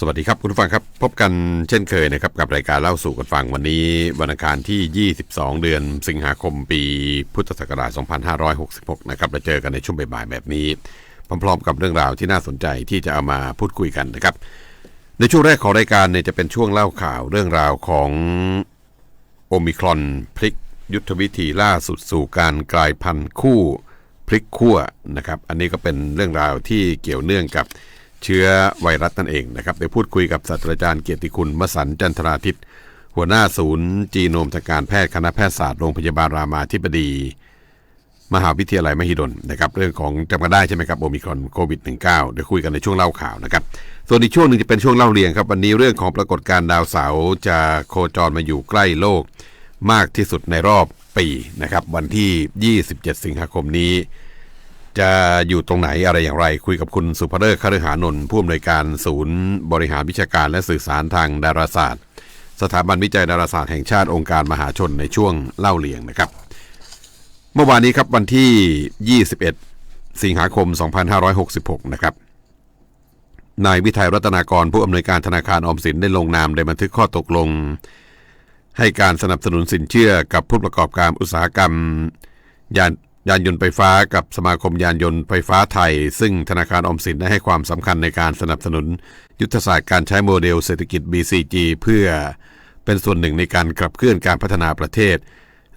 สวัสดีครับคุณผู้ฟังครับ พบกันเช่นเคยนะครับกับรายการเล่าสู่กันฟังวันนี้วันอังคารที่ 22 เดือนสิงหาคมปีพุทธศักราช 2566 นะครับเราเจอกันในช่วงบ่ายๆแบบนี้ พร้อมๆกับเรื่องราวที่น่าสนใจที่จะเอามาพูดคุยกันนะครับ ในช่วงแรกของรายการเนี่ยจะเป็นช่วงเล่าข่าวเรื่องราวของโอมิครอนพลิกยุทธวิธีล่าสุดสู่การกลายพันธุ์คู่พลิกขั้วนะครับ อันนี้ก็เป็นเรื่องราวที่เกี่ยวเนื่องกับ เชื้อไวรัสนั่นเองนะครับเดี๋ยวพูดคุยกับศาสตราจารย์เกียรติคุณมสันจันทราทิตหัวหน้าศูนย์ จีโนมทางการแพทย์คณะแพทยศาสตร์โรงพยาบาลรามาธิบดี มหาวิทยาลัยมหิดลนะครับเรื่องของจำกันได้ใช่ไหมครับโอมิครอนโควิด -19 เดี๋ยวคุยกันในช่วงเล่าข่าวนะครับส่วนอีกช่วงหนึ่งจะเป็นช่วงเล่าเรียงครับวันนี้เรื่องของปรากฏการณ์ดาวเสาร์จะโคจรมาอยู่ใกล้โลก มากที่สุดในรอบปีนะครับวันที่ 27 สิงหาคมนี้ จะอยู่ตรงไหนอะไรอย่างไร คุยกับคุณสุภเริศคฤหานนท์ผู้อำนวยการศูนย์ บริหารวิชาการและสื่อสารทางดาราศาสตร์ สถาบันวิจัยดาราศาสตร์แห่งชาติองค์การมหาชนในช่วงเล่าเรียงนะครับ เมื่อวานนี้ครับวันที่ 21 สิงหาคม 2566 นะครับนายวิทัยรัตนากรผู้อำนวยการธนาคารออมสินได้ลงนามในบันทึกข้อตกลง ให้การสนับสนุนสินเชื่อกับผู้ประกอบการอุตสาหกรรม ยาน ยานยนต์ไฟฟ้ากับสมาคมยานยนต์ไฟฟ้าไทย ซึ่งธนาคารออมสินได้ให้ความสำคัญในการสนับสนุน ยุทธศาสตร์การใช้โมเดลเศรษฐกิจ BCG เพื่อเป็นส่วนหนึ่งในการขับเคลื่อนการพัฒนาประเทศ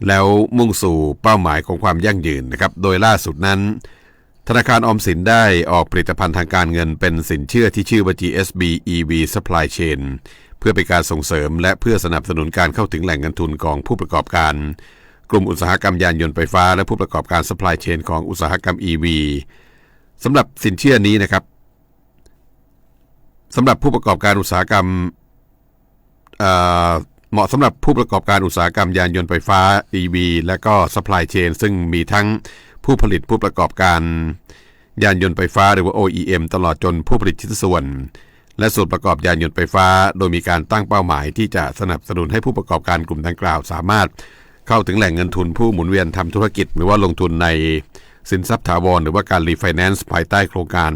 แล้วมุ่งสู่เป้าหมายของความยั่งยืนนะครับโดยล่าสุดนั้น ธนาคารออมสินได้ออกผลิตภัณฑ์ทางการเงินเป็นสินเชื่อที่ชื่อว่า GSB EV Supply Chain เพื่อเป็นการส่งเสริมและเพื่อสนับสนุนการเข้าถึงแหล่งเงินทุนของผู้ประกอบการ กลุ่มอุตสาหกรรมยานยนต์ไฟฟ้า และผู้ประกอบการ supply chain ของอุตสาหกรรม EV สำหรับสินเชื่อนี้นะครับสำหรับผู้ประกอบการอุตสาหกรรมเเหมาะสำหรับผู้ประกอบการอุตสาหกรรมยานยนต์ไฟฟ้า EV และก็ supply chain ซึ่งมีทั้งผู้ผลิตผู้ประกอบการยานยนต์ไฟฟ้าหรือว่า OEM ตลอดจนผู้ผลิตชิ้นส่วน และส่วนประกอบยานยนต์ไฟฟ้า โดยมีการตั้งเป้าหมายที่จะสนับสนุนให้ผู้ประกอบการกลุ่มดังกล่าว สามารถ เข้าถึงแหล่งเงินทุนผู้หมุนเวียนทำธุรกิจ หรือว่าลงทุนในสินทรัพย์ถาวรหรือว่าการรีไฟแนนซ์ภายใต้โครงการ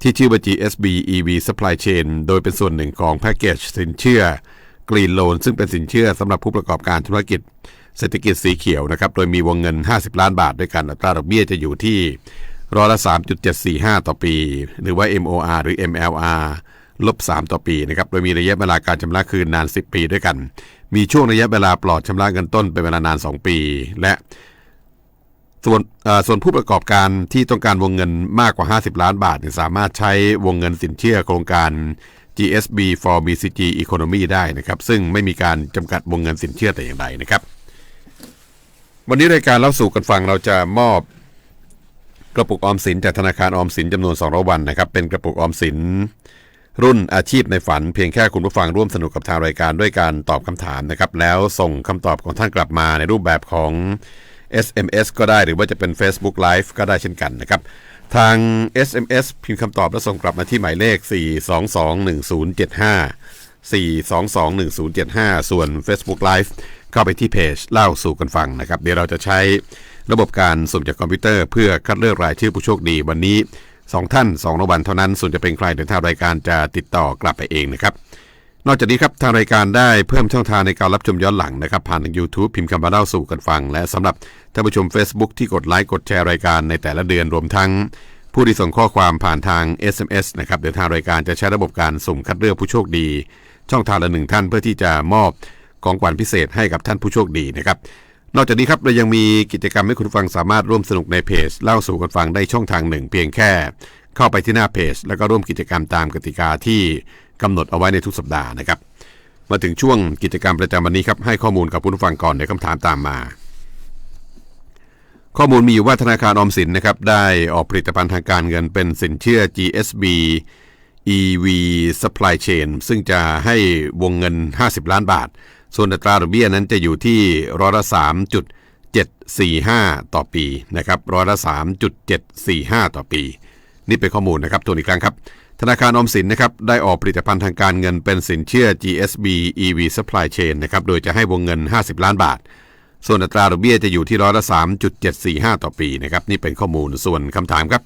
ที่ชื่อว่า GSB EV Supply Chain โดยเป็นส่วนหนึ่งของแพ็กเกจสินเชื่อ Green Loan ซึ่งเป็นสินเชื่อสำหรับผู้ประกอบการธุรกิจ เศรษฐกิจสีเขียวนะครับโดยมีวงเงิน 50 ล้านบาทด้วยกันอัตราดอกเบี้ยจะอยู่ที่ร้อยละ 3.745 ต่อปี หรือว่า MOR หรือ MLR ลบ 3 ต่อปีนะครับ โดยมีระยะเวลาการชำระคืนนาน 10 ปีด้วยกัน มีช่วงระยะเวลาปลอดชำระเงินต้นเป็นเวลานาน 2 ปี และส่วนส่วนผู้ประกอบการที่ต้องการวงเงินมากกว่า 50 ล้านบาทสามารถใช้วงเงินสินเชื่อโครงการ GSB for BCG Economy ได้นะครับ ซึ่งไม่มีการจำกัดวงเงินสินเชื่อแต่อย่างใดนะครับ วันนี้รายการเล่าสู่กันฟังเราจะมอบกระปุกออมสินจากธนาคารออมสินจำนวน200วันนะครับ เป็นกระปุกออมสิน รุ่นอาชีพในฝันเพียงแค่คุณผู้ฟังร่วมสนุกกับทางรายการด้วยการตอบคำถามนะครับ แล้วส่งคำตอบของท่านกลับมาในรูปแบบของ SMS ก็ได้หรือว่าจะเป็น Facebook Live ก็ได้เช่นกันนะครับ ทาง SMS พิมพ์คำตอบแล้วส่งกลับมาที่หมายเลข 4221075 4221075 ส่วน Facebook Live เข้าไปที่เพจเล่าสู่กันฟังนะครับ เดี๋ยวเราจะใช้ระบบการสุ่มจากคอมพิวเตอร์เพื่อคัดเลือกรายชื่อผู้โชคดีวันนี้ 2 ท่าน2รางวัลเท่านั้น ส่วนจะเป็นใครเดี๋ยวทางรายการจะติดต่อกลับไปเองนะครับ นอกจากนี้ครับทางรายการได้เพิ่มช่องทางในการรับชมย้อนหลังนะครับผ่านทาง YouTube พิมพ์คำว่าเล่าสู่กันฟัง และสำหรับท่านผู้ชม Facebook ที่กดไลค์กดแชร์รายการในแต่ละเดือนรวมทั้งผู้ที่ส่งข้อความผ่านทาง SMS นะครับเดี๋ยวทางรายการจะใช้ระบบการสุ่มคัดเลือกผู้โชคดี ช่องทางละหนึ่งท่านเพื่อที่จะมอบของขวัญพิเศษให้กับท่านผู้โชคดีนะครับ นอกจากนี้ครับเรายังมีกิจกรรมให้คุณฟังสามารถร่วมสนุกในเพจเล่าสู่กันฟังได้ช่องทางหนึ่ง เพียงแค่ เข้าไปที่หน้าเพจ แล้วก็ร่วมกิจกรรมตามกติกาที่กำหนดเอาไว้ในทุกสัปดาห์นะครับ มาถึงช่วงกิจกรรมประจำวันนี้ครับให้ข้อมูลกับคุณผู้ฟังก่อนในคำถามตามมา ข้อมูลมีอยู่ว่าธนาคารออมสินนะครับได้ออกผลิตภัณฑ์ทางการเงินเป็นสินเชื่อ GSB EV Supply Chain ซึ่งจะให้วงเงิน 50 ล้านบาท ส่วนอัตราดอกเบี้ยนั้นจะอยู่ที่ร้อยละ3.745ต่อปีนะครับร้อยละ3.745ต่อปี นี่เป็นข้อมูลนะครับตัวอีกครั้งครับ ธนาคารออมสินนะครับได้ออกผลิตภัณฑ์ทางการเงินเป็นสินเชื่อ GSB EV Supply Chain นะครับโดยจะให้วงเงิน 50 ล้านบาท ส่วนอัตราดอกเบี้ยจะอยู่ที่ร้อยละ3.745ต่อปีนะครับนี่เป็นข้อมูลส่วนคำถามครับ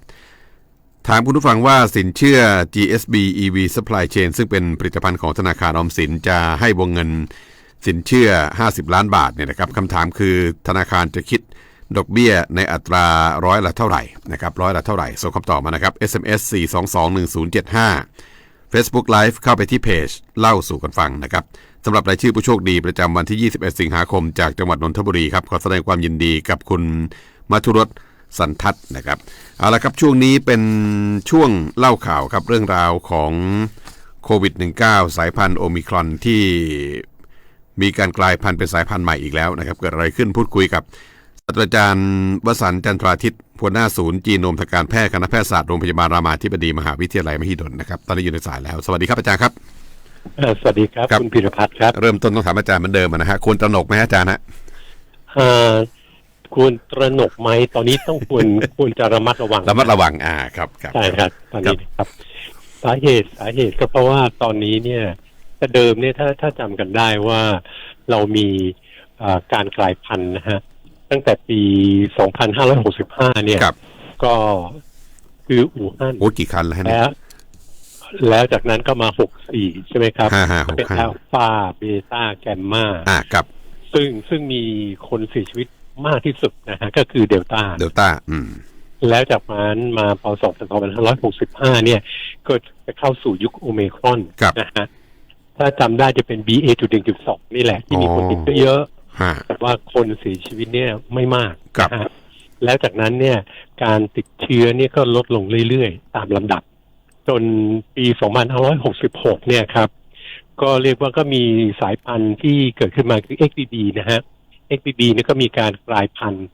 ถามคุณผู้ฟังว่าสินเชื่อ GSB EV Supply Chain ซึ่งเป็นผลิตภัณฑ์ของธนาคารออมสินจะให้วงเงิน สินเชื่อ 50 ล้านบาทเนี่ยนะครับคำถามคือธนาคารจะคิดดอกเบี้ยในอัตราร้อยละเท่าไหร่นะครับร้อยละเท่าไหร่ส่งคำตอบมานะครับ SMS 4221075 Facebook Live เข้าไปที่เพจเล่าสู่กันฟังนะครับสำหรับรายชื่อผู้โชคดีประจำวันที่ 21 สิงหาคม จากจังหวัดนนทบุรีครับขอแสดงความยินดีกับคุณมัทุรสสันทัศน์นะครับเอาละครับช่วงนี้เป็นช่วงเล่าข่าวครับเรื่องราวของโควิด -19 สายพันธุ์โอมิครอนที่ มีการกลายพันธุ์เป็นสายพันธุ์ใหม่อีกแล้วนะครับ เกิดอะไรขึ้นพูดคุยกับศาสตราจารย์วสันต์จันทราทิตหัวหน้าศูนย์จีโนมทางการแพทย์คณะแพทยศาสตร์โรงพยาบาลรามาธิบดีมหาวิทยาลัยมหิดลนะครับตอนนี้อยู่ในสายแล้ว สวัสดีครับอาจารย์ครับเอ่อสวัสดีครับครับคุณพิรพัฒน์ครับ เริ่มต้นต้องถามอาจารย์เหมือนเดิมนะฮะควรตระหนกไหมฮะอาจารย์ฮะเอ่อควรตระหนกไหมตอนนี้ต้องควรควรจะระมัดระวังระมัดระวังอ่าครับครับใช่ครับตอนนี้นะครับ สาเหตุสาเหตุก็เพราะว่าตอนนี้เนี่ย แต่เดิมเนี่ยถ้าถ้าจำกันได้ว่าเรามีเอ่อการกลายพันธุ์นะฮะตั้งแต่ปี 2565 เนี่ยครับก็คืออู่ฮั่นโอ้กี่คันแล้วฮะเนี่ยแล้วแล้วจากนั้นก็มา 64 ใช่ไหมครับห้าห้าหกเป็นห้าอัลฟาเบต้าแกมมาอ่าครับซึ่งซึ่งมีคนเสียชีวิตมากที่สุดนะฮะก็คือเดลต้าเดลต้าอืม แล้วจากนั้นมาพอ2565เนี่ย ก็จะเข้าสู่ยุคโอเมครอนครับนะฮะ ถ้าจำได้จะเป็น BA จุดหนึ่งจุดสองนี่แหละ ที่มีคนติดเยอะฮะแต่ว่าคนเสียชีวิตเนี่ยไม่มากครับ นะฮะแล้วจากนั้นเนี่ยการติดเชื้อเนี่ยก็ลดลงเรื่อยๆ ตามลำดับ จนปี2566 เนี่ยครับ ก็เรียกว่าก็มีสายพันธุ์ที่เกิดขึ้นมาคือ XBB นะฮะ XBB เนี่ยก็มีการกลายพันธุ์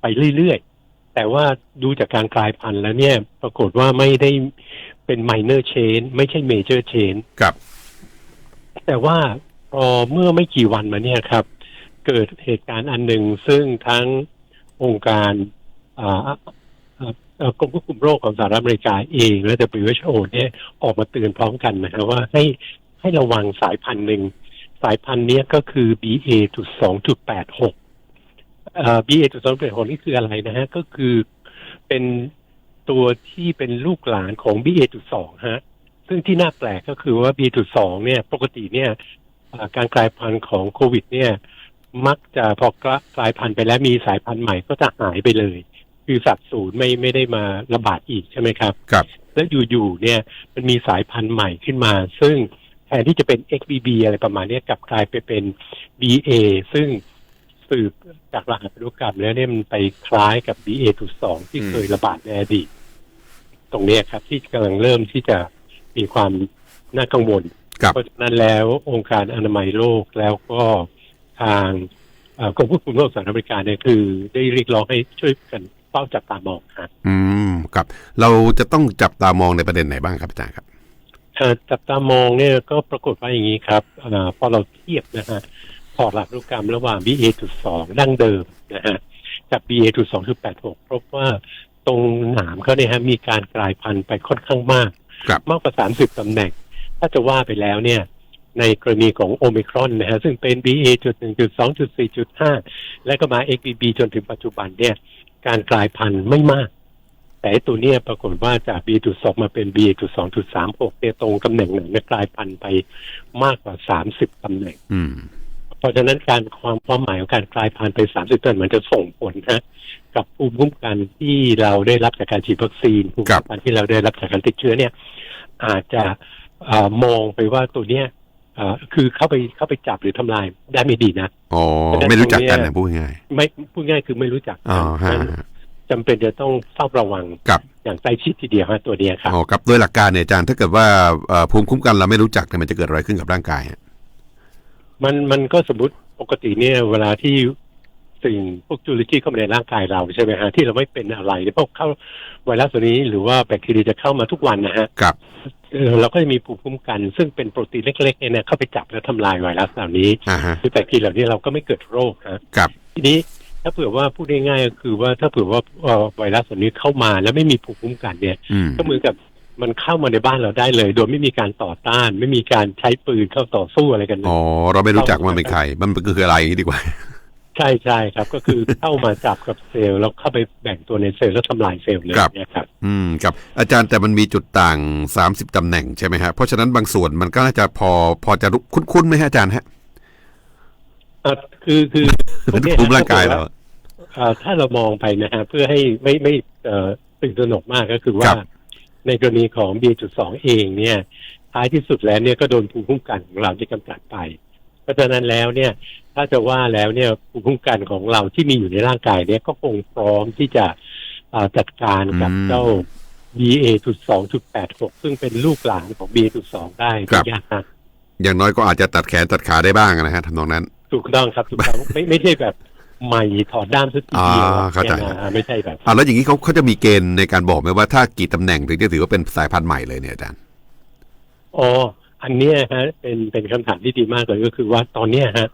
ไปเรื่อยๆ แต่ว่าดูจากการกลายพันธุ์แล้วเนี่ย ปรากฏว่าไม่ได้เป็น minor change ไม่ใช่ major change ครับ แต่ว่าพอเมื่อไม่กี่วันมาเนี่ยครับ เกิดเหตุการณ์อันหนึ่งซึ่งทั้งองค์การกรมควบคุมโรคของสหรัฐอเมริกาเองและ WHO เนี่ยออกมาเตือนพร้อมกันนะครับว่าให้ให้ระวังสายพันธุ์หนึ่ง สายพันธุ์นี้ก็คือ BA จุดสอ BA จุดสองจุดแปดหกนี่คืออะไรนะฮะ ก็คือเป็นตัวที่เป็นลูกหลานของ BA จุดสองฮะ ซึ่งที่น่าแปลกก็คือว่า BA จุดสองเนี่ยปกติเนี่ยอ่าการกลายพันธุ์ของโควิด เนี่ย มักจะพอกลายพันธุ์ไปแล้วมีสายพันธุ์ใหม่ก็จะหายไปเลย คือสัตว์ศูนย์ไม่ไม่ได้มาระบาดอีกใช่ไหมครับ ครับ แล้วอยู่ๆเนี่ยมันมีสายพันธุ์ใหม่ขึ้นมา ซึ่งแทนที่จะเป็น XBB อะไรประมาณเนี้ยกลับกลายไปเป็น BA ซึ่งสืบจากรหัสพันธุกรรมแล้วเนี่ยมันไปคล้ายกับ BA จุดสองที่อืมเคยระบาดในอดีตตรงเนี้ยครับ ที่กำลังเริ่มที่จะ มีความน่ากังวลครับเพราะฉะนั้นแล้วองค์การอนามัยโลกแล้วก็ทางเอ่อกรมควบคุมโรคสหรัฐอเมริกาเนี่ยคือ ได้เรียกร้องให้ช่วยกันเฝ้าจับตามองครับอืมครับ เราจะต้องจับตามองในประเด็นไหนบ้างครับอาจารย์ครับเอ่อจับตามองเนี่ยก็ปรากฏว่าอย่างนี้ครับเอ่อพอเราเทียบนะฮะพอร์ตหลักรูปกรรมระหว่าง BA.2 ดั้งเดิมนะฮะกับ BA.2.86 พบว่าตรงหนามเขาเนี่ยฮะมีการกลายพันธุ์ไปค่อนข้างมากครับ มากกว่า 30ตำแหน่ง ถ้าจะว่าไปแล้วเนี่ย ในกรณีของโอมิครอนนะฮะซึ่งเป็น BA.1.2.4.5 และก็มา XBB จนถึงปัจจุบันเนี่ย การกลายพันธุ์ไม่มาก แต่ไอ้ตัวเนี้ยปรากฏว่าจาก B.2 มาเป็น B.2.36 เนี่ยตรงตำแหน่งไหนเนี่ยกลายพันธุ์ไปมากกว่า 30ตำแหน่งอืมเพ ราะฉะนั้นการความความหมายของการกลายพันธุ์ไป 30ตำแหน่งมันจะส่งผลนะกับภูมิคุ้มกันที่เราได้รับจากการฉีดวัคซีนภูมิคุ้มกันที่เราได้รับจากการติดเชื้อเนี่ย อาจจะเอ่อมองไปว่าตัวเนี้ยเอ่อคือเข้าไปเข้าไปจับหรือทำลายได้ไม่ดีนะอ๋อไม่รู้จักกันนะพูดง่ายไม่พูดง่ายคือไม่รู้จักๆอ๋อฮะนั้นจำเป็นจะต้องเฝ้าระวังครับอย่างใกล้ชิดทีเดียวฮะตัวเนี้ยครับอ๋อครับโดยหลักการเนี่ยอาจารย์ถ้าเกิดว่าเอ่อภูมิคุ้มกันเราไม่รู้จักเนี่ยมันจะเกิดอะไรขึ้นกับร่างกายฮะ มันมันก็สมมติปกติเนี่ย เวลาที่สิ่งพวกจุลินทรีย์เข้ามาในร่างกายเราใช่ไหมฮะที่เราไม่เป็นอะไรเนี่ยพวกเข้าไวรัสตัวนี้หรือว่าแบคทีเรียจะเข้ามาทุกวันนะฮะครับเออเราก็จะมีภูมิคุ้มกัน ซึ่งเป็นโปรตีนเล็กๆเนี่ยนะเข้าไปจับและทำลายไวรัสเหล่านี้อ่าฮะคือแบคทีเรียเหล่านี้เราก็ไม่เกิดโรคฮะครับทีนี้ถ้าเผื่อว่าพูดง่ายๆก็คือว่าถ้าเผื่อว่าเอ่อไวรัสตัวนี้เข้ามาแล้วไม่มีภูมิคุ้มกันเนี่ยอืมก็เหมือนกับ มันเข้ามาในบ้านเราได้เลย โดยไม่มีการต่อต้าน ไม่มีการใช้ปืนเข้าต่อสู้อะไรกันเลยอ๋อเราไม่รู้จักว่ามันเป็นใครมันคืออะไรอย่างนี้ดีกว่า ใช่ใช่ครับ ก็คือเข้ามาจับกับเซลล์แล้วเข้าไปแบ่งตัวในเซลล์แล้วทำลายเซลล์เลยครับเนี่ยครับ อืมครับ อาจารย์แต่มันมีจุดต่าง30ตำแหน่งใช่ไหมฮะเพราะฉะนั้นบางส่วนมันก็น่าจะพอพอจะรู้คุ้นๆไหมฮะอาจารย์ฮะอะคือคือพวกเนี้ยภูมิร่างกายเราอ่าถ้าเรามองไปนะฮะเพื่อให้ไม่ไม่เอ่อตื่นตระหนกมากก็คือคว่ารับ ในกรณีของ B.2 เองเนี่ยท้ายที่สุดแล้วเนี่ยก็โดนภูมิคุ้มกันของเราที่กำจัดไป เพราะฉะนั้นแล้วเนี่ยถ้าจะว่าแล้วเนี่ยภูมิคุ้มกันของเราที่มีอยู่ในร่างกายเนี่ยก็คงพร้อมที่จะอ่าจัดการกับอืมเจ้า BA.2.86 ซึ่งเป็นลูกหลานของ BA.2 ได้ครับไม่ยากนะอย่างน้อยก็อาจจะตัดแขนตัดขาได้บ้างนะฮะทำนองนั้น ถูกต้องครับถูกต้องไม่ไม่ใช่แบบ ใหม่ถอดด้ามสักทีเดียวอ่าเข้าใจ นี่ยนะไม่ใช่แบบ อ่าแล้วอย่างนี้เขาเขาจะมีเกณฑ์ในการบอกไหมว่าถ้ากี่ตำแหน่งถึงจะถือว่าเป็นสายพันธุ์ใหม่เลยเนี่ยอาจารย์ อ๋อ อันเนี้ยฮะเป็นเป็นคำถามที่ดีมากเลยก็คือว่าตอนเนี้ยฮะ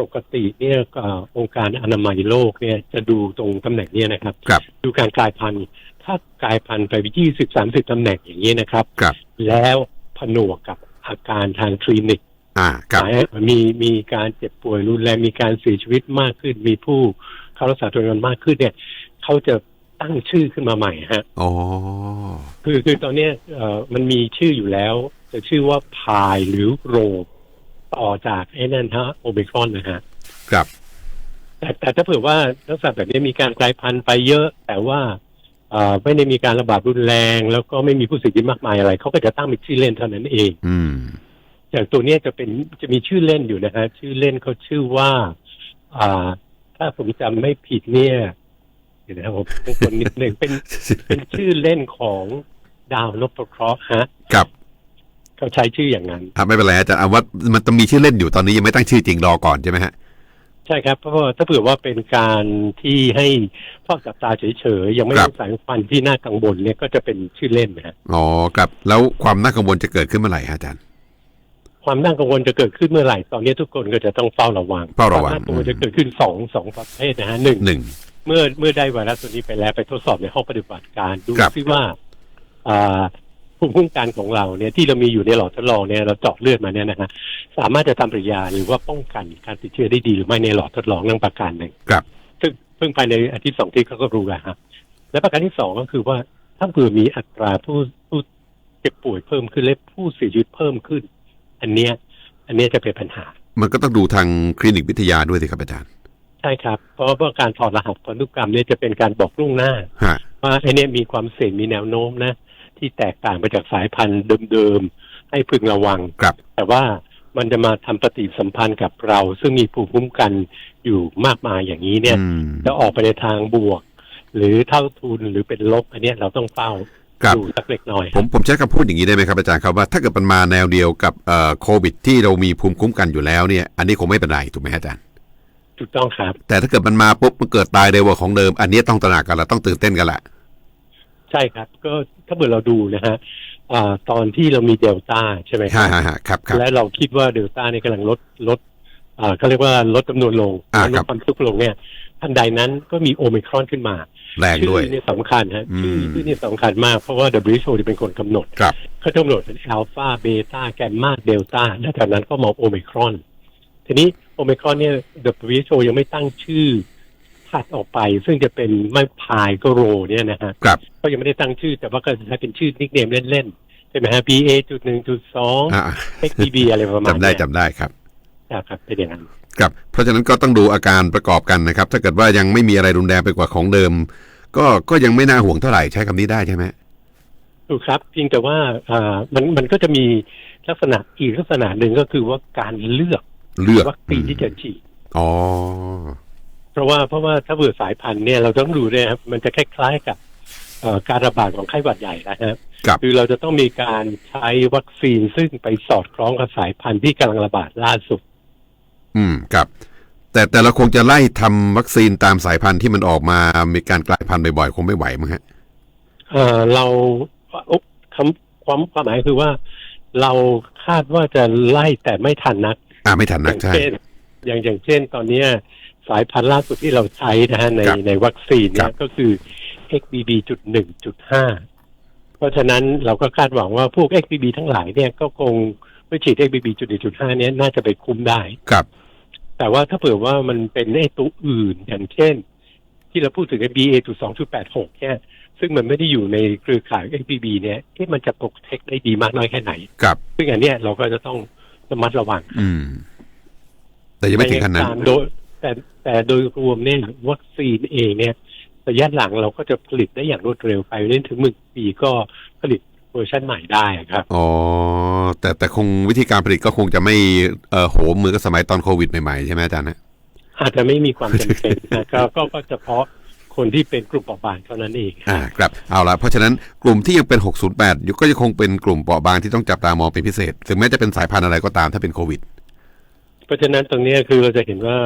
ปกติเนี่ยเอ่อองค์การอนามัยโลกเนี่ยจะดูตรงตำแหน่งเนี้ยนะครับ ครับ ดูการกลายพันธุ์ ถ้ากลายพันธุ์ไปยี่สิบสามสิบตำแหน่งอย่างนี้นะครับ ครับ แล้วผนวกกับอาการทางคลินิก อ่าครับนะฮะมีมีการเจ็บป่วยรุนแรงมีการเสียชีวิตมากขึ้น มีผู้เข้ารักษาตัวจำนวนมากขึ้นเนี่ยเขาจะตั้งชื่อขึ้นมาใหม่ฮะอ๋อคือคือตอนเนี้ยเอ่อมันมีชื่ออยู่แล้ว จะชื่อว่าพายหรือโรต่อจากไอ้นั่นฮะโอเมครอนนะฮะครับแต่แต่ถ้าเผื่อว่าลักษณะแบบนี้มีการกลายพันธุ์ไปเยอะ แต่ว่าเอ่อไม่ได้มีการระบาดรุนแรง แล้วก็ไม่มีผู้เสียชีวิตมากมายอะไร เขาก็จะตั้งเป็นชื่อเล่นเท่านั้นเอง อืม อย่างตัวเนี้ยจะเป็นจะมีชื่อเล่นอยู่นะฮะชื่อเล่นเขาชื่อว่า อ่า ถ้าผมจำไม่ผิดเนี่ยเดี๋ยวนะครับผมต้องคนนิดหนึ่งเป็นเป็นชื่อเล่นของดาวนพเคราะห์ฮะครับเขาใช้ชื่ออย่างนั้นอะไม่เป็นไรอาจารย์เอาว่ามันต้องมีชื่อเล่นอยู่ตอนนี้ยังไม่ตั้งชื่อจริงรอก่อนใช่ไหมฮะใช่ครับเพราะว่าถ้าเผื่อว่าเป็นการที่ให้ฟอกจับตาเฉยๆยังไม่ครัต้บองสายฟันที่น่ากังวลเนี่ยก็จะเป็นชื่อเล่นนะฮะอ๋อครับแล้วความน่ากังวลจะเกิดขึ้นเมื่อไหร่ฮะอาจารย์ ความน่ากังวลจะเกิดขึ้นเมื่อไหร่ ตอนนี้ทุกคนก็จะต้องเฝ้าระวังเฝ้าระวัง ควมน่ากังวลจะเกิดขึ้นสองสองประเภทนะฮะหนึ่งหนึ่ง เมื่อเมื่อได้ไวรัสตัวนี้ไปแล้วไปทดสอบในห้องปฏิบัติการดูครับ ซิว่าอ่าภูมิคุ้มกันของเราเนี่ยที่เรามีอยู่ในหลอดทดลองเนี่ยเราเจาะเลือดมาเนี่ยนะฮะสามารถจะทำปฏิกิริยาหรือว่าป้องกันการติดเชื้อได้ดีหรือไม่ในหลอดทดลองนั่งประการหนึ่งครับ ซึ่งเพิ่งภายในอาทิตย์สองอาที่เขาก็รู้แล้วฮะและประการที่สองก็คือว่าถ้าเผื่อมีอัตราผู้ผู้เจ็บป่วยเพิ่มขึ้นและผู้เสียชีวิตเพิ่มขึ้น อันเนี้ยอันเนี้ยจะเป็นปัญหา มันก็ต้องดูทางคลินิกวิทยาด้วยสิครับอาจารย์ ใช่ครับ เพราะว่าการถอดรหัสพันธุกรรมเนี่ยจะเป็นการบอกล่วงหน้า ฮะ ว่าไอเนี้ยมีความเสี่ยงมีแนวโน้มนะ ที่แตกต่างไปจากสายพันธุ์เดิมๆ ให้พึงระวัง ครับ แต่ว่ามันจะมาทำปฏิสัมพันธ์กับเรา ซึ่งมีภูมิคุ้มกันอยู่มากมายอย่างนี้เนี่ย อืม จะออกไปในทางบวก หรือเท่าทุนหรือเป็นลบอันเนี้ยเราต้องเฝ้า ครับดูสักเล็กน้อย ผมผมใช้คำพูดอย่างนี้ได้ไหมครับอาจารย์ครับว่าถ้าเกิดมันมาแนวเดียวกับเอ่อโควิด ที่เรามีภูมิคุ้มกันอยู่แล้วเนี่ย อันนี้คงไม่เป็นไรถูกไหมฮะอาจารย์ถูกต้องครับ แต่ถ้าเกิดมันมาปุ๊บมันเกิดตายเร็วกว่าของเดิม อันนี้ต้องตระหนักกันละต้องตื่นเต้นกันละใช่ครับ ก็ถ้าเกิดเราดูนะฮะอ่าตอนที่เรามีเดลต้าใช่ไหมคฮ่ารับฮ่าฮ่าครับครับ และเราคิดว่าเดลต้าเนี่ยกำลังลดลดอ่าเขาเรียกว่าลดจำนวนลงอ่าลครัดบความทุกข์ลงเนี่ยทันใดนั้นก็มีโอมิครอนขึ้นมา แรงชื่ด้วยอเนี่ยสำคัญฮะชื่ออืมชื่อเนี่ยสำคัญมาก เพราะว่า WHO ที่เป็นคนกำหนดครับเขากำหนดเป็นอัลฟาเบต้าแกมมาเดลต้าและจากนั้นก็มาโอมิครอน ทีนี้โอมิครอนเนี่ย WHO ยังไม่ตั้งชื่อถัดออกไป ซึ่งจะเป็นไม่พายก็โรเนี่ยนะฮะครับก็ยังไม่ได้ตั้งชื่อ แต่ว่าก็จะใช้เป็นชื่อนิกเนมเล่นๆใช่ไหมฮะ BA จุดหนึ่งจุดสองอ่า XBB อะไรประมาณจำได้เนี้ยจำได้ครับครับเป็นอย่างนั้น ครับเพราะฉะนั้นก็ต้องดูอาการประกอบกันนะครับ ถ้าเกิดว่ายังไม่มีอะไรรุนแรงไปกว่าของเดิม ก็ก็ยังไม่น่าห่วงเท่าไหร่ใช้คำนี้ได้ใช่ไหมถูกครับเพียงแต่ว่าอ่ามันมันก็จะมีลักษณะอีกลักษณะหนึ่งก็คือว่าการเลือกเลือกวัคซีนที่จะฉีดอ๋อเพราะว่าเพราะว่าถ้าเบื่อสายพันธุ์เนี่ยเราต้องดูด้วยครับมันจะคล้ายๆกับเอ่อการระบาดของไข้หวัดใหญ่นะครับครับคือเราจะต้องมีการใช้วัคซีนซึ่งไปสอดคล้องกับสายพันธุ์ที่กำลังระบาดล่าสุด อืมครับแต่แต่เราคงจะไล่ทำวัคซีนตามสายพันธุ์ที่มันออกมามีการกลายพันธุ์บ่อยๆ คงไม่ไหวมั้งฮะเอ่อเราโอ๊ะคำความความหมายคือว่า เราคาดว่าจะไล่แต่ไม่ทันนัก อ่าไม่ทันอนักย่างใช่เช่นอย่างอย่างเช่นตอนเนี้ย สายพันธุ์ล่าสุดที่เราใช้นะฮะในครับในวัคซีนครัเนี่ยบก็คือ XBB จุดหนึ่งจุดห้าเพราะฉะนั้นเราก็คาดหวังว่าพวก XBB ทั้งหลายเนี่ยก็คงเมื่อฉีด XBB จุดหนึ่งจุดห้าเนี่ยน่าจะไปคุ้มได้ครับ แต่ว่าถ้าเผื่อว่ามันเป็นไอ้ตัวอื่นอย่างเช่น ที่เราพูดถึงไอ้ BA จุดสองจุดแปดหกเนี่ยซึ่งมันไม่ได้อยู่ในเครือข่าย XBB เนี่ยเอ๊ะมันจะปกเทคได้ดีมากน้อยแค่ไหนครับซึ่งอันเนี้ยเราก็จะต้องระมัดระวัง อืม แต่ยังไม่ถึงขนาดนั้นตามโดยแต่แต่โดยรวมเนี่ยวัคซีนเองเนี่ยระยะหลังเราก็จะผลิตได้อย่างรวดเร็วไปเล่นถึงหมื่นปีก็ผลิตเวอร์ชันใหม่ได้ครับ อ๋อ แต่แต่คงวิธีการผลิตก็คงจะไม่เอ่อโหมมือกับสมัยตอนโควิดใหม่ๆ ใช่ไหมอาจารย์นะอาจจะไม่มีความจำเป็นนะก็ก็ก็เฉพาะคนที่เป็นกลุ่มเปราะบางเท่านั้นเองอ่าครับเอาละเพราะฉะนั้นกลุ่มที่ยังเป็น 608อยู่ก็ยังคงเป็นกลุ่มเปราะบางที่ต้องจับตามองเป็นพิเศษ ถึงแม้จะเป็นสายพันธุ์อะไรก็ตามถ้าเป็นโควิด เพราะฉะนั้นตรงเนี้ยคือเราจะเห็นว่า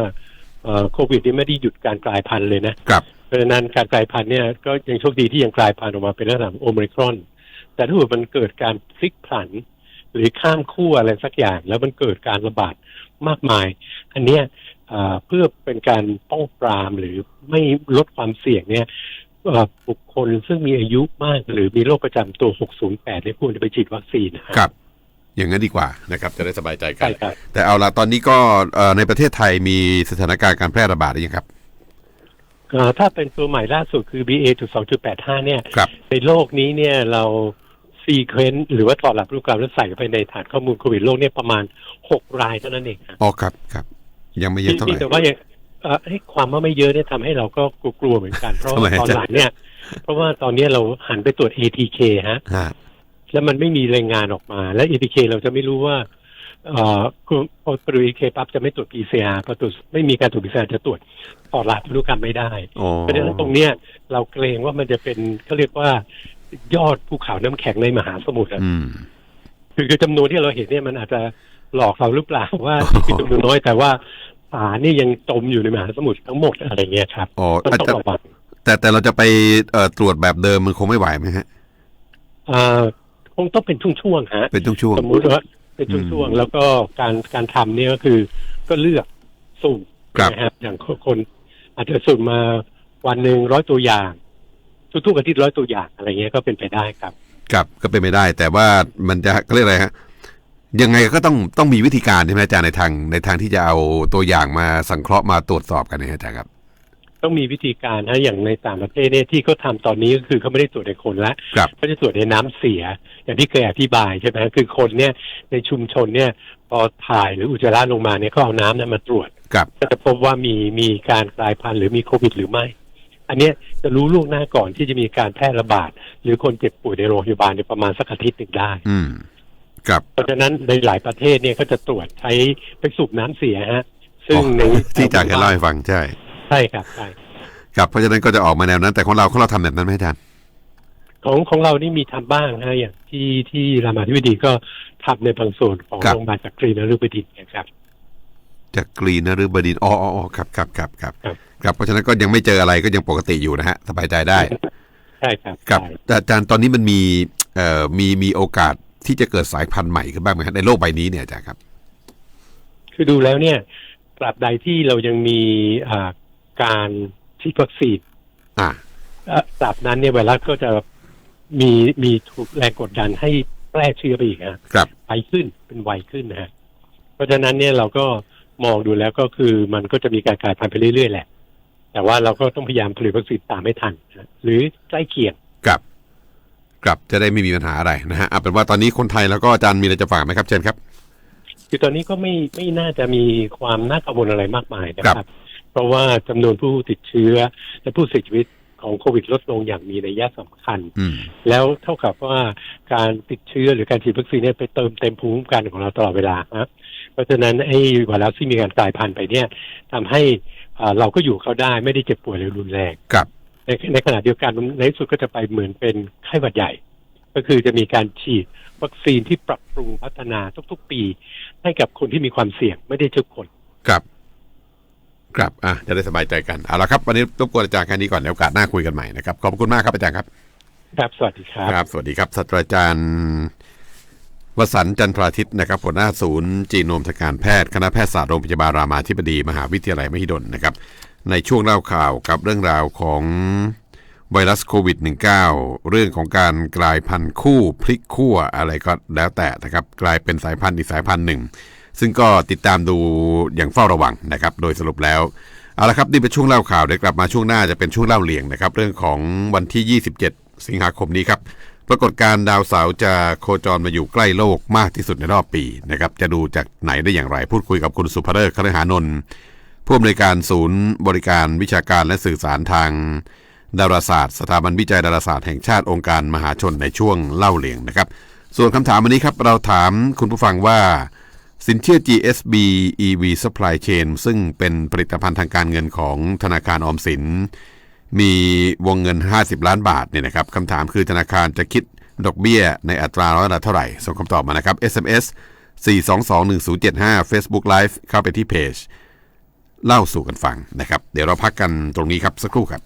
เอ่อโควิดนี่ไม่ได้หยุดการกลายพันธุ์เลยนะครับเพราะฉะนั้นการกลายพันธุ์เนี่ยก็ยังโชคดีที่ยังกลายพันธุ์ออกมาเป็นลักษณะโอมิครอน แต่ถ้าเกิดมันเกิดการพลิกผัน หรือข้ามขั้วอะไรสักอย่าง แล้วมันเกิดการระบาดมากมาย อันเนี้ยเอ่อเพื่อเป็นการป้องปรามหรือไม่ลดความเสี่ยงเนี่ยเอ่อบุคคลซึ่งมีอายุมาก หรือมีโรคประจำตัว 608เนี่ยควรจะไปฉีดวัคซีนนะฮะครับ อย่างนั้นดีกว่านะครับ จะได้สบายใจกัใช่นครับแต่เอาละตอนนี้ก็เอ่อในประเทศไทยมีสถานการณ์การแพร่ระบาดหรือยังครับเอ่อ ถ้าเป็นตัวใหม่ล่าสุดคือ BA.2.85 เนี่ยครับในโลกนี้เนี่ยเราซีเควนต์หรือว่าถอดรหัสพันธุกรรมแล้วใส่เข้าไปในฐานข้อมูลโควิดโลกเนี่ยประมาณ 6 รายเท่านั้นเองครับอ๋อครับครับ ยังไม่เยอะเท่าไหที่ร่แต่ว่าอย่างเอ่อให้ความว่าไม่เยอะเนี่ยทำให้เราก็กลัวๆเหมือนกัน เพราะทำไมว่าตอนอาจารย์หลังเนี่ย เพราะว่าตอนนี้เราหันไปตรวจ ATK ฮะฮะแล้วมันไม่มีรายงานออกมา และ ATK เราจะไม่รู้ว่าเอ่อคือพอตรวจ ATK ปั๊บจะไม่ตรวจ PCR พอตรวจไม่มีการตรวจ PCR จะตรวจ ถอดรหัสพันธุกรรมไม่ได้อ๋อเพราะฉะนั้นตรงเนี้ยเราเกรงว่ามันจะเป็นเขาเรียกว่ายอดภูเขาน้ำแข็งในมหาสมุทรอะอืมคือคือจำนวนที่เราเห็นเนี่ยมันอาจจะหลอกเราหรือเปล่าว่าอ๋อคือจำนวนน้อยแต่ว่าสารนี่ยังจมอยู่ในมหาสมุทรทั้งหมดอะไรเงี้ยครับอ๋อต้องอาจต้องจะระวังแต่แต่เราจะไปเอ่อตรวจแบบเดิมมันคงไม่ไหวไหมฮะอ่าคงต้องเป็นช่วงๆฮะเป็นช่วงสมมุติว่าเป็นช่วงๆแล้วก็การการทำเนี่ยก็คือก็เลือกสุ่มครับนะครับอย่างคน อาจจะสุ่มมาวันหนึ่งร้อยตัวอย่างทุกๆอาทิตย์ร้อยตัวอย่างอะไรเงี้ยก็เป็นไปได้ครับๆครับก็เป็นไม่ได้ แต่ว่ามันจะเขาเรียกอะไรฮะยังไงก็ต้องต้องมีวิธีการใช่ไหมอาจารย์ในทางในทางที่จะเอาตัวอย่างมาสังเคราะห์มาตรวจสอบกันนะอาจารย์ครับ ต้องมีวิธีการนะอย่างในต่างประเทศเนี่ยที่เขาทาตอนนี้ก็คือเขาไม่ได้ตรวจในคนละครับเขาจะตรวจในน้ำเสีย อย่างที่เคยอธิบายใช่ไหมคือคนเนี่ยในชุมชนเนี่ยพอถ่ายหรืออุจจาระลงมาเนี่ยเขาเอาน้ำนั้นมาตรวจครับ ก็จะพบว่ามีมีการกลายพันธุ์หรือมีโควิดหรือไม่ อันเนี้ยจะรู้ล่วงหน้าก่อนที่จะมีการแพร่ระบาด หรือคนเจ็บป่วยในโรงพยาบาลในยประมาณสักอาทิตย์หนึ่งได้อืมครับเพราะฉะนั้นในหลายประเทศเนี่ยก็จะตรวจใช้ไปสูบน้ำเสียฮะ ซึ่งในที่อาจารย์เคยเล่าให้ฟังใช่ใช่ครับใช่ครับเพราะฉะนั้นก็จะออกมาแนวนั้น แต่ของเราของเราทำแบบนั้นไหมอาจารย์ของของเรานี่มีทำบ้างนะอย่างที่ที่รามาธิบดีก็ทำในบางส่วนของครับโรงพยาบาลจักรีนฤบดินทร์นะครับ จากกรีนหรือบดินทร์อ๋ออ๋ออ๋อครับครับครับครับครับครับ เพราะฉะนั้นก็ยังไม่เจออะไรก็ยังปกติอยู่นะฮะ สบายใจได้ ใช่ครับครับใช่แต่อาจารย์ตอนนี้มันมีเอ่อมีมีโอกาสที่จะเกิดสายพันธุ์ใหม่ขึ้นบ้างไหมครับในโลกใบนี้เนี่ยอาจารย์ครับ คือดูแล้วเนี่ยตราบใดที่เรายังมีอ่าการฉีดวัคซีนอ่าเอ่อตราบนั้นเนี่ยไวรัสก็จะมีมีถูกแรงกดดันให้แพร่เชื้อไปอีกฮะครับไปขึ้นเป็นไวขึ้นนะฮะเพราะฉะนั้นเนี่ยเราก็ มองดูแล้วก็คือมันก็จะมีการกลายพันธุ์ไปเรื่อยๆแหละ แต่ว่าเราก็ต้องพยายามผลิตวัคซีนตามให้ทันนะหรือใกล้เคียงครับครับจะได้ไม่มีปัญหาอะไรนะฮะเอาเป็นว่าตอนนี้คนไทยแล้วก็อาจารย์มีอะไรจะฝากไหมครับเชิญครับ คือตอนนี้ก็ไม่ไม่น่าจะมีความน่ากังวลอะไรมากมายนะคครัรับบเพราะว่าจำนวนผู้ติดเชื้อ และผู้เสียชีวิตของโควิดลดลงอย่างมีนัยยะสำคัญอืมแล้วเท่ากับว่าการติดเชื้อหรือการฉีดวัคซีนเนี่ยไปเติมเต็มภูมิคุ้มกันของเราตลอดเวลาครับ เพราะฉะนั้นไอ้ไวรัสที่มีการกลายพันธุ์ไปเนี่ยทำให้อ่าเราก็อยู่เขาได้ไม่ได้เจ็บป่วยหรือรุนแรงครับในในขณะเดียวกันในที่สุดก็จะไปเหมือนเป็นไข้หวัดใหญ่ ก็คือจะมีการฉีดวัคซีนที่ปรับปรุงพัฒนาทุกๆ ปี ให้กับคนที่มีความเสี่ยงไม่ได้ทุกคนครับครับอะจะได้สบายใจกันเอาละครับวันนี้รบกวนอาจารย์แค่นี้ก่อนในโอกาสหน้าคุยกันใหม่นะครับขอบคุณมากครับอาจารย์ครับ ครับสวัสดีครับครับ สวัสดีครับศาสตราจารย์ วสันจันทราทิตนะครับหัวหน้าศูนย์จีโนมทางการแพทย์คณะแพทยศาสตร์โรงพยาบาลรามาธิบดี มหาวิทยาลัยมหิดลนะครับ ในช่วงเล่าข่าวกับเรื่องราวของไวรัสโควิด -19 เรื่องของการกลายพันธุ์คู่พลิกขั้วอะไรก็แล้วแต่นะครับ กลายเป็นสายพันธุ์อีกสายพันธุ์หนึ่ง ซึ่งก็ติดตามดูอย่างเฝ้าระวังนะครับ โดยสรุปแล้วเอาละครับนี่เป็นช่วงเล่าข่าวเดี๋ยวกลับมาช่วงหน้าจะเป็นช่วงเล่าเลียงนะครับ เรื่องของวันที่ 27 สิงหาคมนี้ครับ ปรากฏการดาวเสาร์จะโคจรมาอยู่ใกล้โลกมากที่สุดในรอบปีนะครับจะดูจากไหนได้อย่างไร พูดคุยกับคุณสุภเริศคฤหานนท์ผู้อำนวยการศูนย์บริการวิชาการและสื่อสารทางดาราศาสตร์ สถาบันวิจัยดาราศาสตร์แห่งชาติองค์การมหาชนในช่วงเล่าเลียงนะครับ ส่วนคำถามวันนี้ครับ เราถามคุณผู้ฟังว่า สินเชื่อ GSB EV Supply Chain ซึ่งเป็นผลิตภัณฑ์ทางการเงินของธนาคารออมสิน มีวงเงิน 50 ล้านบาทเนี่ยนะครับคำถามคือธนาคารจะคิดดอกเบี้ยในอัตราร้อยละเท่าไหร่ ส่งคำตอบมานะครับ SMS 4221075 Facebook Live เข้าไปที่เพจ เล่าสู่กันฟังนะครับ เดี๋ยวเราพักกันตรงนี้ครับ สักครู่ครับ